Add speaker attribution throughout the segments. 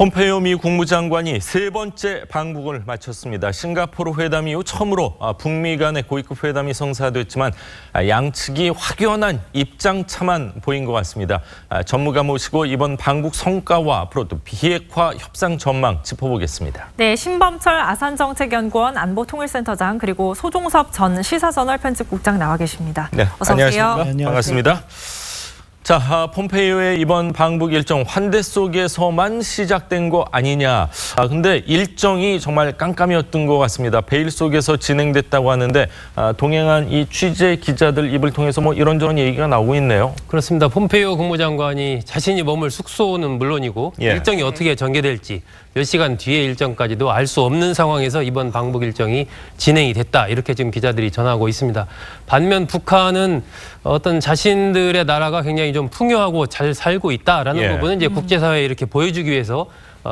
Speaker 1: 폼페이오 미 국무장관이 세 번째 방북을 마쳤습니다. 싱가포르 회담 이후 처음으로 아, 북미 간의 고위급 회담이 성사됐지만 아, 양측이 확연한 입장차만 보인 것 같습니다. 아, 전무가 모시고 이번 방북 성과와 앞으로 또 비핵화 협상 전망 짚어보겠습니다.
Speaker 2: 네, 신범철 아산정책연구원 안보통일센터장 그리고 소종섭 전 시사저널 편집국장 나와 계십니다.
Speaker 1: 네,
Speaker 2: 어서
Speaker 1: 안녕하십니까?
Speaker 2: 오세요.
Speaker 3: 안녕하세요.
Speaker 1: 자, 아, 폼페이오의 이번 방북 일정 환대 속에서만 시작된 거 아니냐. 아, 근데 일정이 정말 깜깜이었던 것 같습니다. 베일 속에서 진행됐다고 하는데 아, 동행한 이 취재 기자들 입을 통해서 뭐 이런저런 얘기가 나오고 있네요.
Speaker 4: 그렇습니다. 폼페이오 국무장관이 자신이 머물 숙소는 물론이고
Speaker 1: 예.
Speaker 4: 일정이 어떻게 전개될지 몇 시간 뒤의 일정까지도 알 수 없는 상황에서 이번 방북 일정이 진행이 됐다 이렇게 지금 기자들이 전하고 있습니다. 반면 북한은 어떤 자신들의 나라가 굉장히 좀 풍요하고 잘 살고 있다라는
Speaker 1: 예.
Speaker 4: 부분은 이제 국제사회에 이렇게 보여주기 위해서 어,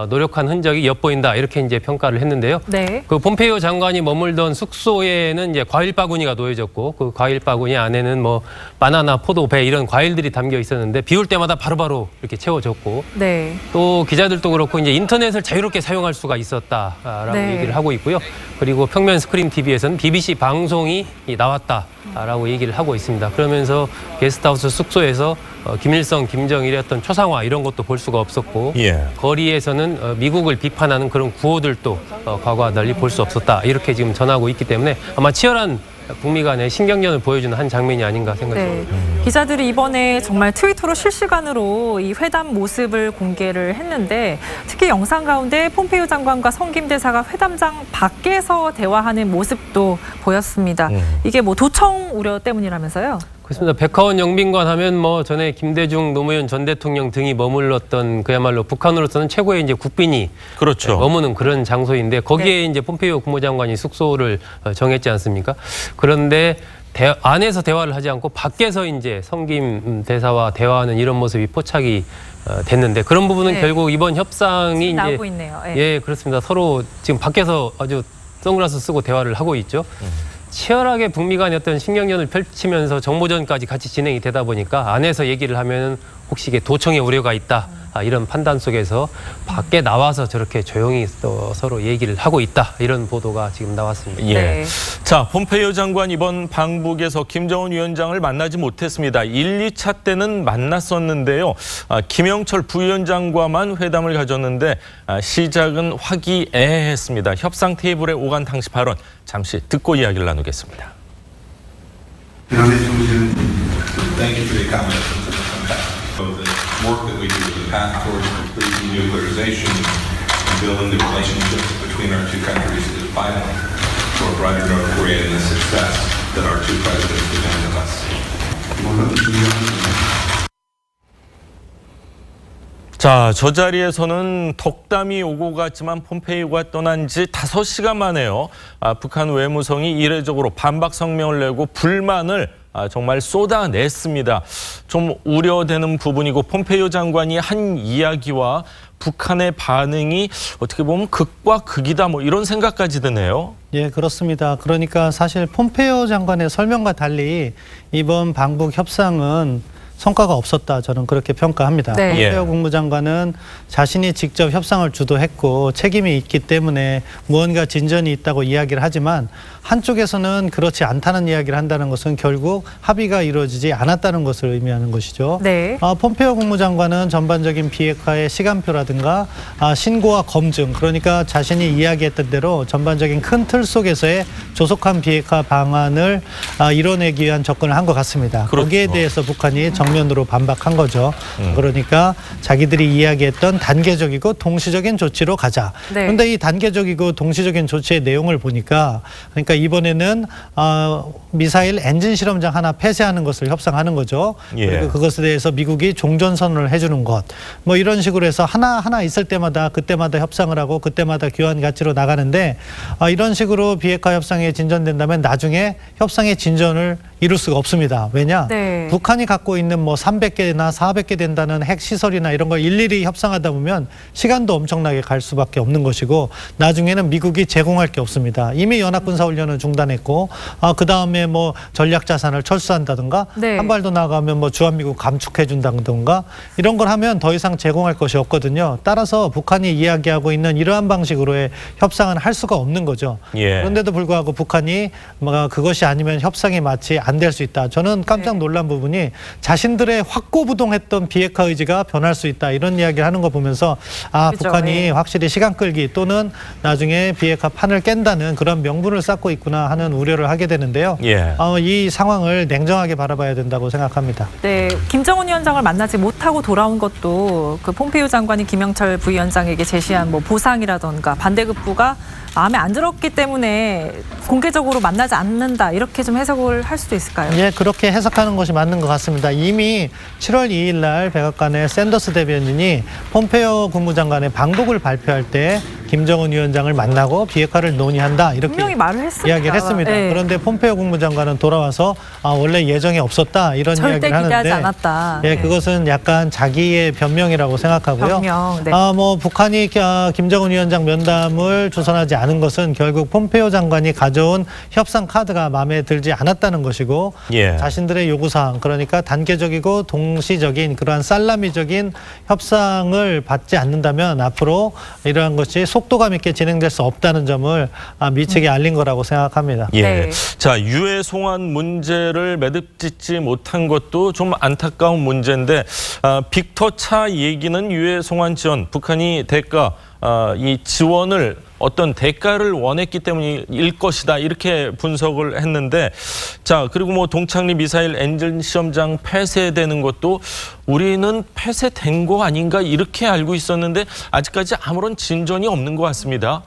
Speaker 4: 노력한 흔적이 엿보인다 이렇게 이제 평가를 했는데요.
Speaker 2: 네.
Speaker 4: 그 폼페이오 장관이 머물던 숙소에는 이제 과일 바구니가 놓여졌고 그 과일 바구니 안에는 뭐 바나나, 포도, 배 이런 과일들이 담겨 있었는데 비올 때마다 바로바로 이렇게 채워졌고
Speaker 2: 네.
Speaker 4: 또 기자들도 그렇고 이제 인터넷을 자유롭게 사용할 수가 있었다라고
Speaker 2: 네.
Speaker 4: 얘기를 하고 있고요. 그리고 평면 스크린 TV에서는 BBC 방송이 나왔다라고 얘기를 하고 있습니다. 그러면서 게스트하우스 숙소에서 어, 김일성, 김정일의 어떤 초상화 이런 것도 볼 수가 없었고
Speaker 1: 예.
Speaker 4: 거리에서는 어, 미국을 비판하는 그런 구호들도 어, 과거와 달리 볼 수 없었다 이렇게 지금 전하고 있기 때문에 아마 치열한 북미 간의 신경전을 보여주는 한 장면이 아닌가 생각합니다.
Speaker 2: 네. 기자들이 이번에 정말 트위터로 실시간으로 이 회담 모습을 공개를 했는데 특히 영상 가운데 폼페이오 장관과 성김 대사가 회담장 밖에서 대화하는 모습도 보였습니다.
Speaker 1: 음.
Speaker 2: 이게 뭐 도청 우려 때문이라면서요?
Speaker 4: 그렇습니다. 백화원 영빈관 하면 뭐 전에 김대중 노무현 전 대통령 등이 머물렀던 그야말로 북한으로서는 최고의 이제 국빈이
Speaker 1: 그렇죠.
Speaker 4: 머무는 그런 장소인데 거기에 이제 폼페이오 국무장관이 숙소를 어, 정했지 않습니까? 그런데 대, 안에서 대화를 하지 않고 밖에서 이제 성김 음, 대사와 대화하는 이런 모습이 포착이 어, 됐는데 그런 부분은
Speaker 2: 네.
Speaker 4: 결국 이번 협상이 이제
Speaker 2: 나오고 있네요. 예.
Speaker 4: 예, 그렇습니다. 서로 지금 밖에서 아주 선글라스 쓰고 대화를 하고 있죠. 치열하게 북미 간의 어떤 신경전을 펼치면서 정보전까지 같이 진행이 되다 보니까 안에서 얘기를 하면 혹시 이게 도청의 우려가 있다. 아, 이런 판단 속에서 밖에 나와서 저렇게 조용히 또 서로 얘기를 하고 있다. 이런 보도가 지금 나왔습니다.
Speaker 1: 예.
Speaker 2: 네.
Speaker 1: 자, 폼페이오 장관 이번 방북에서 김정은 위원장을 만나지 못했습니다. 1, 2차 때는 만났었는데요. 아, 김영철 부위원장과만 회담을 가졌는데 아, 시작은 화기애애했습니다. 협상 테이블에 오간 당시 발언 잠시 듣고 이야기를 나누겠습니다.
Speaker 5: Thank you for work that we do, the path towards complete denuclearization and building the relationships between our two countries is vital for a brighter North Korea and the success that our two presidents depend on us.
Speaker 1: 자, 저 자리에서는 덕담이 오고 갔지만 폼페이오가 떠난 지 5시간 만에요. 아, 북한 외무성이 이례적으로 반박 성명을 내고 불만을 아, 정말 쏟아냈습니다. 좀 우려되는 부분이고 폼페이오 장관이 한 이야기와 북한의 반응이 어떻게 보면 극과 극이다 뭐 이런 생각까지 드네요.
Speaker 3: 예, 그렇습니다. 그러니까 사실 폼페이오 장관의 설명과 달리 이번 방북 협상은 성과가 없었다. 저는 그렇게 평가합니다.
Speaker 2: 네.
Speaker 3: 폼페이오
Speaker 1: 예.
Speaker 3: 국무장관은 자신이 직접 협상을 주도했고 책임이 있기 때문에 무언가 진전이 있다고 이야기를 하지만 한쪽에서는 그렇지 않다는 이야기를 한다는 것은 결국 합의가 이루어지지 않았다는 것을 의미하는 것이죠.
Speaker 2: 네.
Speaker 3: 아, 폼페이오 국무장관은 전반적인 비핵화의 시간표라든가 아, 신고와 검증 그러니까 자신이 이야기했던 대로 전반적인 큰 틀 속에서의 조속한 비핵화 방안을 아, 이뤄내기 위한 접근을 한 것 같습니다.
Speaker 1: 그렇죠.
Speaker 3: 거기에 대해서 북한이 정 면으로 반박한 거죠.
Speaker 1: 음.
Speaker 3: 그러니까 자기들이 이야기했던 단계적이고 동시적인 조치로 가자.
Speaker 2: 네.
Speaker 3: 그런데 이 단계적이고 동시적인 조치의 내용을 보니까 그러니까 이번에는 어, 미사일 엔진 실험장 하나 폐쇄하는 것을 협상하는 거죠.
Speaker 1: 예.
Speaker 3: 그리고 그것에 대해서 미국이 종전 선언을 해주는 것, 뭐 이런 식으로 해서 하나 하나 있을 때마다 그때마다 협상을 하고 그때마다 교환 가치로 나가는데 아, 이런 식으로 비핵화 협상에 진전된다면 나중에 협상의 진전을 이룰 수가 없습니다. 왜냐?
Speaker 2: 네.
Speaker 3: 북한이 갖고 있는 뭐 300개나 400개 된다는 핵 시설이나 이런 걸 일일이 협상하다 보면 시간도 엄청나게 갈 수밖에 없는 것이고 나중에는 미국이 제공할 게 없습니다. 이미 연합군사 훈련을 중단했고 아, 그다음에 뭐 전략 자산을 철수한다든가
Speaker 2: 네.
Speaker 3: 한발 더 나가면 뭐 주한미국 감축해 준다든가 이런 걸 하면 더 이상 제공할 것이 없거든요. 따라서 북한이 이야기하고 있는 이러한 방식으로의 협상은 할 수가 없는 거죠.
Speaker 1: 예.
Speaker 3: 그런데도 불구하고 북한이 뭐 그것이 아니면 협상이 마치 안 될 수 있다. 저는 깜짝
Speaker 2: 네.
Speaker 3: 놀란 부분이 자신들의 확고부동했던 비핵화 의지가 변할 수 있다. 이런 이야기를 하는 거 보면서 아
Speaker 2: 그죠,
Speaker 3: 북한이
Speaker 2: 예.
Speaker 3: 확실히 시간 끌기 또는 나중에 비핵화 판을 깬다는 그런 명분을 쌓고 있구나 하는 우려를 하게 되는데요.
Speaker 1: 예.
Speaker 3: 어, 이 상황을 냉정하게 바라봐야 된다고 생각합니다.
Speaker 2: 네, 김정은 위원장을 만나지 못하고 돌아온 것도 그 폼페이오 장관이 김영철 부위원장에게 제시한 뭐 보상이라던가 반대급부가 마음에 안 들었기 때문에 공개적으로 만나지 않는다 이렇게 좀 해석을 할 수도 있을까요?
Speaker 3: 예, 그렇게 해석하는 것이 맞는 것 같습니다. 이미 7월 2일 날 백악관의 샌더스 대변인이 폼페이오 국무장관의 방북을 발표할 때 김정은 위원장을 만나고 비핵화를 논의한다 이렇게
Speaker 2: 분명히 말을 했습니다.
Speaker 3: 이야기를 했습니다.
Speaker 2: 네.
Speaker 3: 그런데 폼페이오 국무장관은 돌아와서 아, 원래 예정이 없었다 이런 이야기를
Speaker 2: 기대하지
Speaker 3: 하는데
Speaker 2: 않았다.
Speaker 3: 예,
Speaker 2: 네.
Speaker 3: 그것은 약간 자기의 변명이라고 생각하고요.
Speaker 2: 변명, 네.
Speaker 3: 아, 뭐 북한이 아, 김정은 위원장 면담을 주선하지 않은 것은 결국 폼페이오 장관이 가져온 협상 카드가 마음에 들지 않았다는 것이고
Speaker 1: 예.
Speaker 3: 자신들의 요구 사항 그러니까 단계적이고 동시적인 그러한 살라미적인 협상을 받지 않는다면 앞으로 이러한 것이 속도감 있게 진행될 수 없다는 점을 아, 미치게 알린 거라고 생각합니다.
Speaker 1: 예.
Speaker 2: 네.
Speaker 1: 자, 유해 송환 문제를 매듭짓지 못한 것도 좀 안타까운 문제인데 아, 빅터 차 얘기는 유해 송환 지원 북한이 대가 아, 이 지원을 어떤 대가를 원했기 때문일 것이다 이렇게 분석을 했는데 자 그리고 뭐 동창리 미사일 엔진 시험장 폐쇄되는 것도 우리는 폐쇄된 거 아닌가 이렇게 알고 있었는데 아직까지 아무런 진전이 없는 것 같습니다.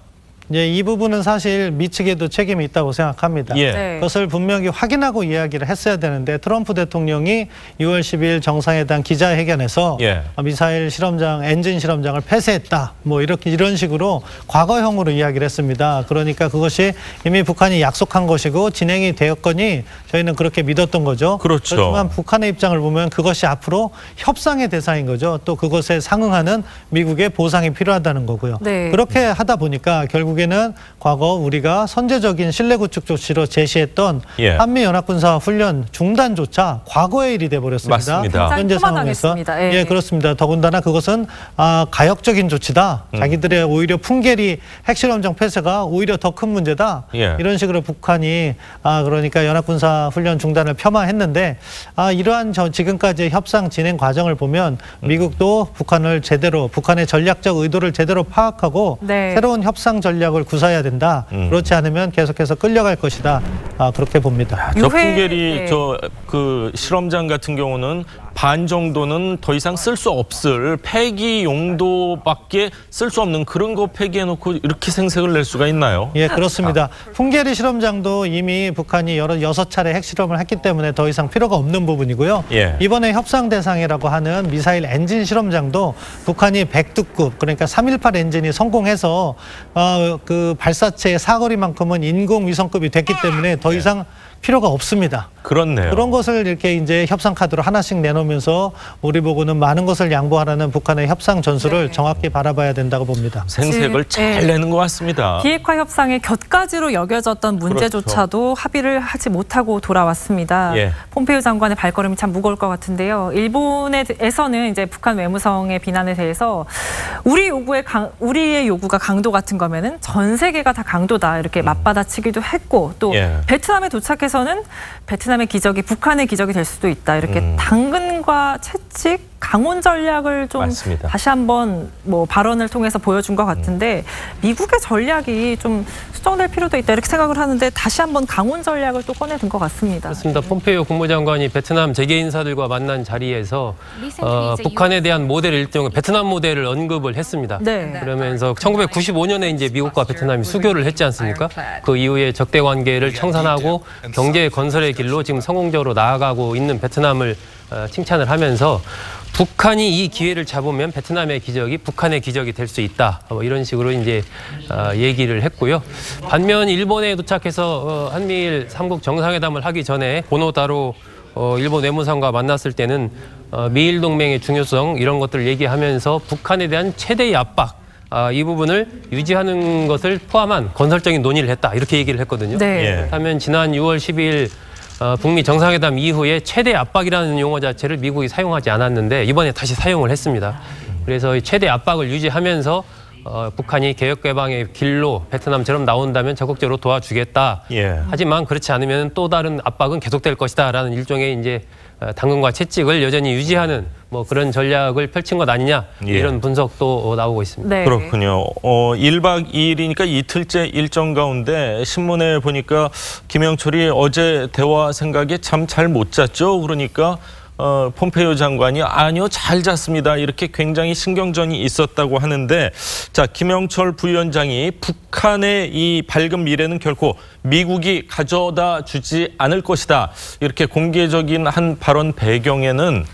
Speaker 3: 예, 이 부분은 사실 미측에도 책임이 있다고 생각합니다.
Speaker 1: 예.
Speaker 2: 네.
Speaker 3: 그것을 분명히 확인하고 이야기를 했어야 되는데 트럼프 대통령이 6월 10일 정상회담 기자회견에서
Speaker 1: 예.
Speaker 3: 미사일 실험장, 엔진 실험장을 폐쇄했다. 뭐 이렇게 이런 식으로 과거형으로 이야기를 했습니다. 그러니까 그것이 이미 북한이 약속한 것이고 진행이 되었거니 저희는 그렇게 믿었던 거죠.
Speaker 1: 그렇죠.
Speaker 3: 그렇지만 북한의 입장을 보면 그것이 앞으로 협상의 대상인 거죠. 또 그것에 상응하는 미국의 보상이 필요하다는 거고요.
Speaker 2: 네.
Speaker 3: 그렇게 하다 보니까 결국에 는 과거 우리가 선제적인 신뢰 구축 조치로 제시했던
Speaker 1: 예.
Speaker 3: 한미 연합군사 훈련 중단조차 과거의 일이 돼 버렸습니다.
Speaker 1: 맞습니다.
Speaker 3: 현재 상황에서.
Speaker 2: 예.
Speaker 3: 예, 그렇습니다. 더군다나 그것은 아, 가역적인 조치다.
Speaker 1: 음.
Speaker 3: 자기들의 오히려 풍계리 핵실험장 폐쇄가 오히려 더 큰 문제다.
Speaker 1: 예.
Speaker 3: 이런 식으로 북한이 아 그러니까 연합군사 훈련 중단을 폄하했는데 아 이러한 저 지금까지의 협상 진행 과정을 보면
Speaker 1: 음.
Speaker 3: 미국도 북한을 제대로 북한의 전략적 의도를 제대로 파악하고
Speaker 2: 네.
Speaker 3: 새로운 협상 전략 을 구사해야 된다.
Speaker 1: 음.
Speaker 3: 그렇지 않으면 계속해서 끌려갈 것이다. 아 그렇게 봅니다.
Speaker 1: 저
Speaker 2: 유해-
Speaker 1: 풍계리
Speaker 2: 네.
Speaker 1: 저그 실험장 같은 경우는 반 정도는 더 이상 쓸 수 없을 폐기 용도밖에 쓸 수 없는 그런 거 폐기해놓고 이렇게 생색을 낼 수가 있나요?
Speaker 3: 예, 그렇습니다. 풍계리 실험장도 이미 북한이 여러 여섯 차례 핵실험을 했기 때문에 더 이상 필요가 없는 부분이고요.
Speaker 1: 예.
Speaker 3: 이번에 협상 대상이라고 하는 미사일 엔진 실험장도 북한이 백두급 그러니까 318 엔진이 성공해서 어, 그 발사체의 사거리만큼은 인공위성급이 됐기 때문에 더 이상 필요가 없습니다.
Speaker 1: 그렇네요.
Speaker 3: 그런 것을 이렇게 이제 협상 카드로 하나씩 내놓으면서 우리 보고는 많은 것을 양보하라는 북한의 협상 전술을
Speaker 2: 네.
Speaker 3: 정확히 바라봐야 된다고 봅니다.
Speaker 1: 생색을
Speaker 2: 지-
Speaker 1: 잘
Speaker 2: 예.
Speaker 1: 내는 것 같습니다.
Speaker 2: 비핵화 협상의 곁가지로 여겨졌던 문제조차도 합의를 하지 못하고 돌아왔습니다.
Speaker 1: 예.
Speaker 2: 폼페이오 장관의 발걸음이 참 무거울 것 같은데요. 일본에서는 이제 북한 외무성의 비난에 대해서 우리 요구의 강, 우리의 요구가 강도 같은 거면은 전 세계가 다 강도다 이렇게 맞받아치기도 했고 또
Speaker 1: 음. 예.
Speaker 2: 베트남에 도착해서 는 베트남의 기적이 북한의 기적이 될 수도 있다 이렇게
Speaker 1: 음.
Speaker 2: 당근과 채찍 강온 전략을 좀
Speaker 1: 맞습니다.
Speaker 2: 다시 한번 뭐 발언을 통해서 보여준 것 같은데 미국의 전략이 좀 수정될 필요도 있다 이렇게 생각을 하는데 다시 한번 강온 전략을 또 꺼내든 것 같습니다.
Speaker 4: 그렇습니다. 폼페이오 국무장관이 베트남 재계 인사들과 만난 자리에서 어, 북한에 대한 모델 일종의 베트남 모델을 언급을 했습니다.
Speaker 2: 네.
Speaker 4: 그러면서 1995년에 이제 미국과 베트남이 수교를 했지 않습니까? 그 이후에 적대 관계를 청산하고 경제 건설의 길로 지금 성공적으로 나아가고 있는 베트남을 어, 칭찬을 하면서 북한이 이 기회를 잡으면 베트남의 기적이 북한의 기적이 될 수 있다. 뭐 이런 식으로 이제 어, 얘기를 했고요. 반면 일본에 도착해서 어, 한미일 삼국 정상회담을 하기 전에 고노다로 어, 일본 외무상과 만났을 때는 어, 미일 동맹의 중요성 이런 것들을 얘기하면서 북한에 대한 최대의 압박 아, 이 부분을 유지하는 것을 포함한 건설적인 논의를 했다 이렇게 얘기를 했거든요.
Speaker 2: 네.
Speaker 1: 예.
Speaker 4: 하면 지난 6월 12일 어, 북미 정상회담 이후에 최대 압박이라는 용어 자체를 미국이 사용하지 않았는데 이번에 다시 사용을 했습니다. 그래서 이 최대 압박을 유지하면서 어, 북한이 개혁 개방의 길로 베트남처럼 나온다면 적극적으로 도와주겠다.
Speaker 1: 예.
Speaker 4: 하지만 그렇지 않으면 또 다른 압박은 계속될 것이다라는 일종의 이제 어, 당근과 채찍을 여전히 유지하는 뭐 그런 전략을 펼친 것 아니냐
Speaker 1: 예.
Speaker 4: 이런 분석도 어, 나오고 있습니다.
Speaker 2: 네.
Speaker 1: 그렇군요. 어, 1박 2일이니까 이틀째 일정 가운데 신문에 보니까 김영철이 어제 대화 생각에 참 잘 못 잤죠. 그러니까 어, 폼페이오 장관이 아니요 잘 잤습니다. 이렇게 굉장히 신경전이 있었다고 하는데 자 김영철 부위원장이 북한의 이 밝은 미래는 결코 미국이 가져다 주지 않을 것이다. 이렇게 공개적인 한 발언 배경에는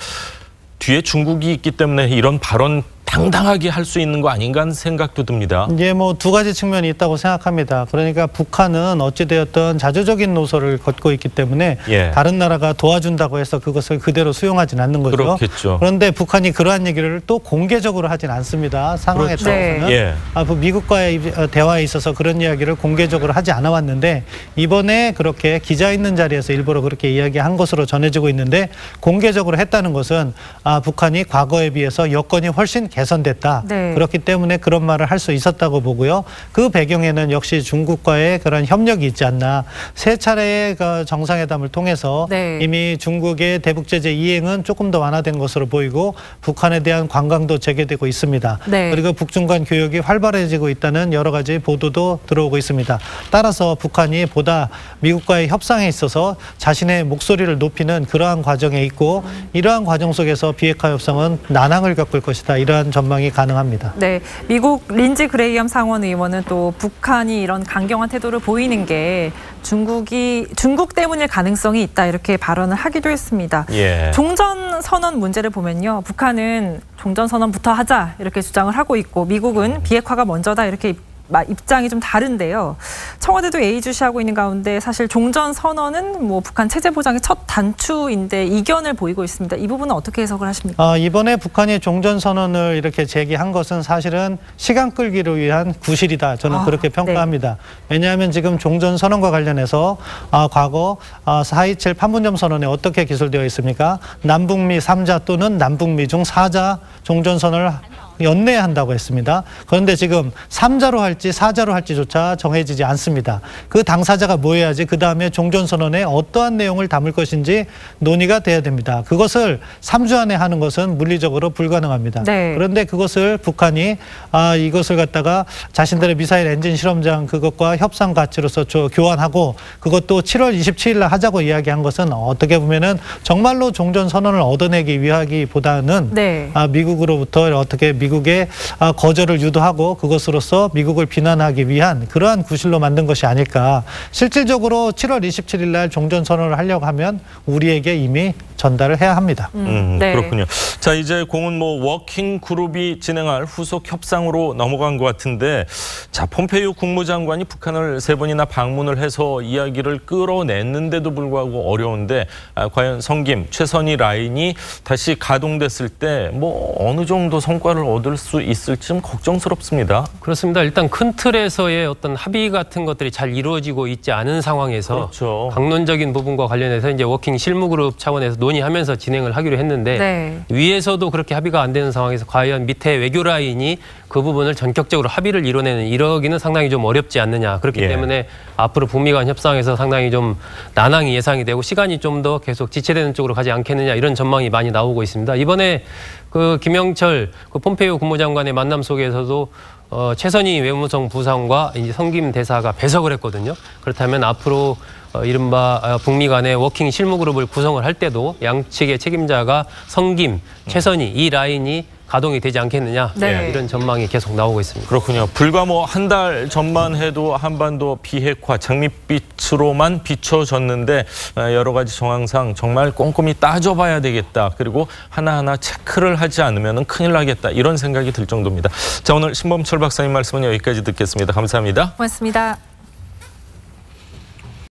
Speaker 1: 뒤에 중국이 있기 때문에 이런 발언 당당하게 할 수 있는 거 아닌가 하는 생각도 듭니다.
Speaker 3: 이제 뭐두 가지 측면이 있다고 생각합니다. 그러니까 북한은 어찌되었던 자조적인 노선을 걷고 있기 때문에
Speaker 1: 예.
Speaker 3: 다른 나라가 도와준다고 해서 그것을 그대로 수용하진 않는 거죠.
Speaker 1: 그렇겠죠.
Speaker 3: 그런데 북한이 그러한 얘기를 또 공개적으로 하진 않습니다. 상황에
Speaker 1: 그렇죠.
Speaker 3: 따라서는
Speaker 1: 예.
Speaker 3: 아, 그 미국과의 입- 어, 대화에 있어서 그런 이야기를 공개적으로 하지 않아 왔는데 이번에 그렇게 기자 있는 자리에서 일부러 그렇게 이야기한 것으로 전해지고 있는데 공개적으로 했다는 것은 아, 북한이 과거에 비해서 여건이 훨씬 개선됐다.
Speaker 2: 네.
Speaker 3: 그렇기 때문에 그런 말을 할 수 있었다고 보고요. 그 배경에는 역시 중국과의 그런 협력이 있지 않나. 세 차례의 그 정상회담을 통해서
Speaker 2: 네.
Speaker 3: 이미 중국의 대북 제재 이행은 조금 더 완화된 것으로 보이고 북한에 대한 관광도 재개되고 있습니다.
Speaker 2: 네.
Speaker 3: 그리고 북중 간 교역이 활발해지고 있다는 여러 가지 보도도 들어오고 있습니다. 따라서 북한이 보다 미국과의 협상에 있어서 자신의 목소리를 높이는 그러한 과정에 있고 이러한 과정 속에서 비핵화 협상은 난항을 겪을 것이다. 이러한 전망이 가능합니다.
Speaker 2: 네, 미국 린지 그레이엄 상원 의원은 또 북한이 이런 강경한 태도를 보이는 게 중국이 중국 때문일 가능성이 있다 이렇게 발언을 하기도 했습니다.
Speaker 1: 예.
Speaker 2: 종전 선언 문제를 보면요, 북한은 종전 선언부터 하자 이렇게 주장을 하고 있고 미국은 비핵화가 먼저다 이렇게 입- 입장이 좀 다른데요. 청와대도 예의주시하고 있는 가운데 사실 종전 선언은 뭐 북한 체제 보장의 첫 단추인데 이견을 보이고 있습니다. 이 부분은 어떻게 해석을 하십니까?
Speaker 3: 아, 이번에 북한이 종전 선언을 이렇게 제기한 것은 사실은 시간 끌기를 위한 구실이다. 저는
Speaker 2: 아,
Speaker 3: 그렇게 평가합니다. 왜냐하면 지금 종전 선언과 관련해서 아, 과거 아, 4.27 판문점 선언에 어떻게 기술되어 있습니까? 남북미 3자 또는 남북미 중 4자 종전 선언을 연내한다고 했습니다. 그런데 지금 3자로 할지 4자로 할지조차 정해지지 않습니다. 그 당사자가 뭐 해야지 그 다음에 종전선언에 어떠한 내용을 담을 것인지 논의가 돼야 됩니다. 그것을 3주 안에 하는 것은 물리적으로 불가능합니다.
Speaker 2: 네.
Speaker 3: 그런데 그것을 북한이 아, 이것을 갖다가 자신들의 미사일 엔진 실험장 그것과 협상 가치로서 조- 교환하고 그것도 7월 27일 날 하자고 이야기한 것은 어떻게 보면은 정말로 종전선언을 얻어내기 위하기보다는
Speaker 2: 네.
Speaker 3: 아, 미국으로부터 어떻게 미 국의 아, 거절을 유도하고 그것으로서 미국을 비난하기 위한 그러한 구실로 만든 것이 아닐까. 실질적으로 7월 27일 날 종전 선언을 하려고 하면 우리에게 이미 전달을 해야 합니다.
Speaker 1: 음,
Speaker 2: 네.
Speaker 1: 그렇군요. 자, 이제 공은 뭐 워킹 그룹이 진행할 후속 협상으로 넘어간 것 같은데 자, 폼페이오 국무장관이 북한을 세 번이나 방문을 해서 이야기를 끌어냈는데도 불구하고 어려운데 아, 과연 성김, 최선희 라인이 다시 가동됐을 때 뭐 어느 정도 성과를 얻을 수 있을지 좀 걱정스럽습니다.
Speaker 4: 그렇습니다. 일단 큰 틀에서의 어떤 합의 같은 것들이 잘 이루어지고 있지 않은 상황에서
Speaker 1: 그렇죠.
Speaker 4: 강론적인 부분과 관련해서 이제 워킹 실무그룹 차원에서 논의하면서 진행을 하기로 했는데
Speaker 2: 네.
Speaker 4: 위에서도 그렇게 합의가 안 되는 상황에서 과연 밑에 외교 라인이 그 부분을 전격적으로 합의를 이뤄내는 이러기는 상당히 좀 어렵지 않느냐 그렇기
Speaker 1: 예.
Speaker 4: 때문에 앞으로 북미 간 협상에서 상당히 좀 난항이 예상이 되고 시간이 좀 더 계속 지체되는 쪽으로 가지 않겠느냐 이런 전망이 많이 나오고 있습니다. 이번에 그 김영철 그 폼페이오 국무장관의 만남 속에서도 어, 최선희 외무성 부상과 이제 성김 대사가 배석을 했거든요. 그렇다면 앞으로 어, 이른바 어, 북미 간의 워킹 실무 그룹을 구성을 할 때도 양측의 책임자가 성김, 최선희 이 라인이 가동이 되지 않겠느냐
Speaker 2: 네.
Speaker 4: 이런 전망이 계속 나오고 있습니다.
Speaker 1: 그렇군요. 불과 뭐 한 달 전만 해도 한반도 비핵화 장밋빛으로만 비춰졌는데 어, 여러 가지 정황상 정말 꼼꼼히 따져봐야 되겠다. 그리고 하나하나 체크를 하지 않으면 큰일 나겠다. 이런 생각이 들 정도입니다. 자 오늘 신범철 박사님 말씀은 여기까지 듣겠습니다. 감사합니다.
Speaker 2: 고맙습니다.